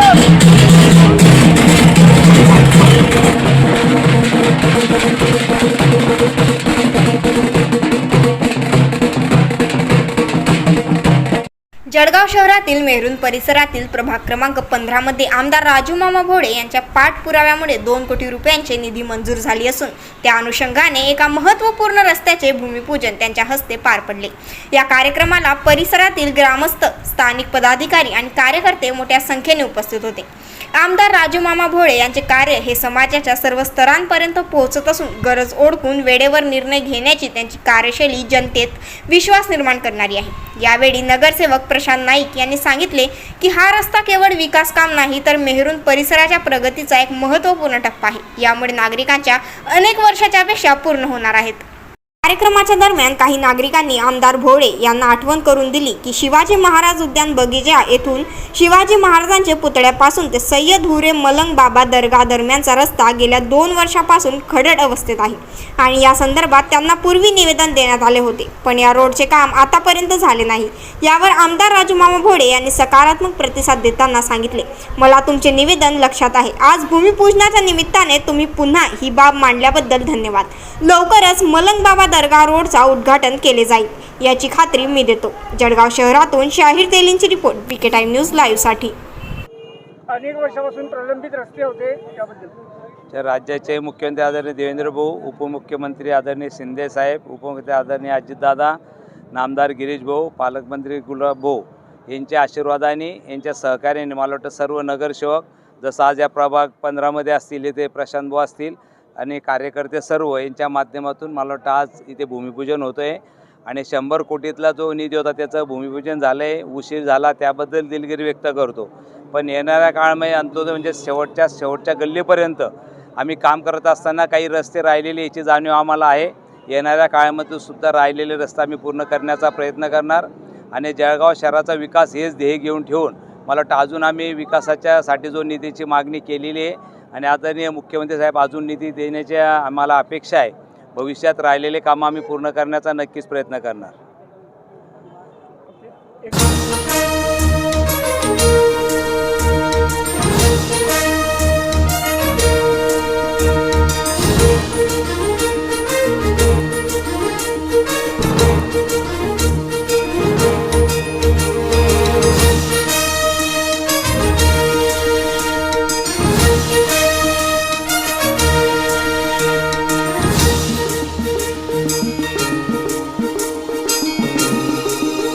Woo! Jalgaon शहरातील maroon परिसरातील प्रभाग क्रमांक पंधरामध्ये आमदार राजू मामा भोळे यांच्या पाठपुराव्यामुळे दोन कोटी रुपयांचे निधी मंजूर झाली असून त्या अनुषंगाने एका महत्त्वपूर्ण रस्त्याचे भूमिपूजन त्यांच्या हस्ते पार पडले. या कार्यक्रमाला परिसरातील ग्रामस्थ स्थानिक पदाधिकारी आणि कार्यकर्ते मोठ्या संख्येने उपस्थित होते. आमदार राजूमामा भोळे यांचे कार्य हे समाजाच्या सर्व स्तरांपर्यंत पोहोचत असून गरज ओळखून वेळेवर निर्णय घेण्याची त्यांची कार्यशैली जनतेत विश्वास निर्माण करणारी आहे. यावेळी नगरसेवक प्रशांत नाईक यांनी सांगितले की हा रस्ता केवळ विकास काम नाही तर मेहरून परिसराच्या प्रगतीचा एक महत्त्वपूर्ण टप्पा आहे. यामुळे नागरिकांच्या अनेक वर्षाच्या अपेक्षा पूर्ण होणार आहेत. कार्यक्रमाच्या दरम्यान काही नागरिकांनी आमदार भोळे यांना आठवण करून दिली की शिवाजी महाराज उद्यान बगीचा येथून शिवाजी महाराजांचे पुतळ्यापासून ते सय्यद हुरे मलंग बाबा दर्गा दरम्यानचा रस्ता गेल्या दोन वर्षापासून खडड अवस्थेत आहे आणि या संदर्भात त्यांना पूर्वी निवेदन देण्यात आले होते. पण या रोडचे काम आतापर्यंत झाले नाही. यावर आमदार राजूमामा भोळे यांनी सकारात्मक प्रतिसाद देताना सांगितले. मला तुमचे निवेदन लक्षात आहे. आज भूमिपूजनाच्या निमित्ताने तुम्ही पुन्हा ही बाब मांडल्याबद्दल धन्यवाद. लवकरच मलंग बाबा दर्गा रोडचा उद्घाटन केले जाईल. याची खात्री मी देतो. जळगाव शहरातून Shahir तेलींची report. B K time news लाईव्हसाठी अनेक वर्षापासून प्रलंबित रस्ते होते त्याबद्दल राज्याचे मुख्यमंत्री आदरणीय देवेंद्र भाऊ उपमुख्यमंत्री आदरणीय शिंदे साहेब उपमुख्यमंत्री आदरणीय अजितदादा नामदार गिरीश भाऊ पालकमंत्री गुलाब भाऊ यांच्या आशीर्वादाने यांच्या सहकार्याने मला वाटतं सर्व नगरसेवक जसं आज या प्रभाग पंधरामध्ये असतील इथे प्रशांत भाऊ असतील आणि कार्यकर्ते सर्व यांच्या माध्यमातून मला वाटतं आज इथे भूमिपूजन होतं आहे आणि शंभर कोटीतला जो निधी होता त्याचं भूमिपूजन झालं आहे उशीर झाला त्याबद्दल दिलगिरी व्यक्त करतो. पण येणाऱ्या काळामध्ये अंत्योदय म्हणजे शेवटच्या शेवटच्या गल्लीपर्यंत. आम्ही काम करत असताना काही रस्ते राहिलेले याची जाणीव आम्हाला आहे. येणाऱ्या काळामध्ये सुद्धा राहिलेले रस्ते आम्ही पूर्ण करण्याचा प्रयत्न करणार. आणि जळगाव शहराचा विकास हेच ध्येय घेऊन ठेवून मला वाटतं अजून आम्ही विकासाच्यासाठी जो निधीची मागणी केलेली आहे आणि आदरणीय मुख्यमंत्री साहेब अजून निधी देण्याची आम्हाला अपेक्षा आहे. भविष्यात राहिलेले कामं आम्ही पूर्ण करण्याचा नक्कीच प्रयत्न करणार.